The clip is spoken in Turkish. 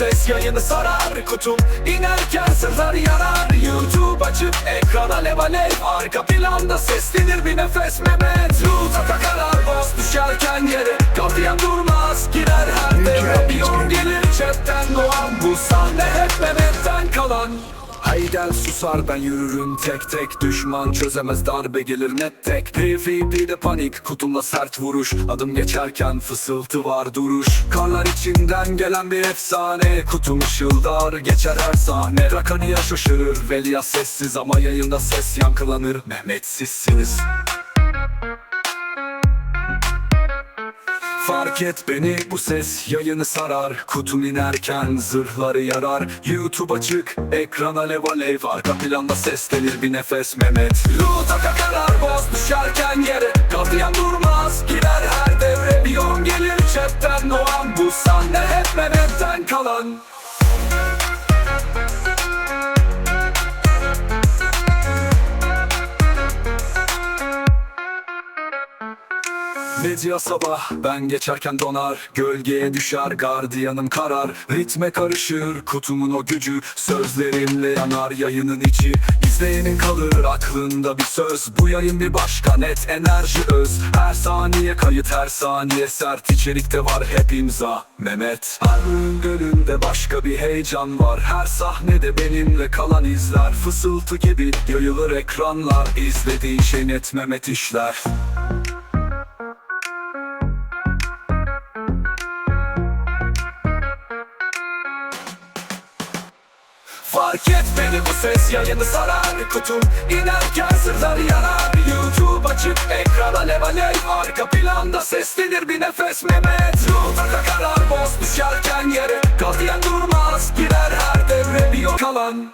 ses yayını sarar Kutum. İnerken sırlar yarar. YouTube açıp ekran alev alev. Arka planda seslenir bir nefes Mehmet. Loot'a takarar boss düşerken yere Gardiyan durmaz. Girer her devre Bir gelir. Chatten doğan Bu sahne hep Mehmet'ten kalan Hayden susar ben yürürüm tek tek. Düşman çözemez darbe gelir net tek. PvP'de panik kutumla sert vuruş. Adım geçerken fısıltı var duruş. Karlar içinden gelen bir efsane. Kutum ışıldar geçer her sahne. Rakanıya şaşırır Velia sessiz ama yayında ses yankılanır. Mehmet Fark et beni bu ses yayını sarar. Kutum inerken zırhları yarar. YouTube açık ekran alev alev Arka planda seslenir bir nefes Mehmet. Loot'a kakarar boz düşerken yere Gardiyan durmaz girer her devre. Bir yol gelir chatten doğan. Bu sahne hep Mehmet'ten kalan Medya sabah. Ben geçerken donar Gölgeye düşer gardiyanım karar. Ritme karışır kutumun o gücü Sözlerimle yanar yayının içi. İzleyenin kalır aklında bir söz. Bu yayın bir başka net enerji öz. Her saniye kayıt her saniye sert. İçerikte var hep imza Mehmet. Her gölünde başka bir heyecan var. Her sahnede benimle kalan izler. Fısıltı gibi yayılır ekranlar. İzlediğin şey net Mehmet işler Fark et beni bu ses yayını sarar Kutum. İnerken sırlar yanar YouTube açık ekran alev alev Arka planda seslenir bir nefes Mehmet. Loot'a karar boss düşerken yere. Gardiyan durmaz girer her devre bir yol kalan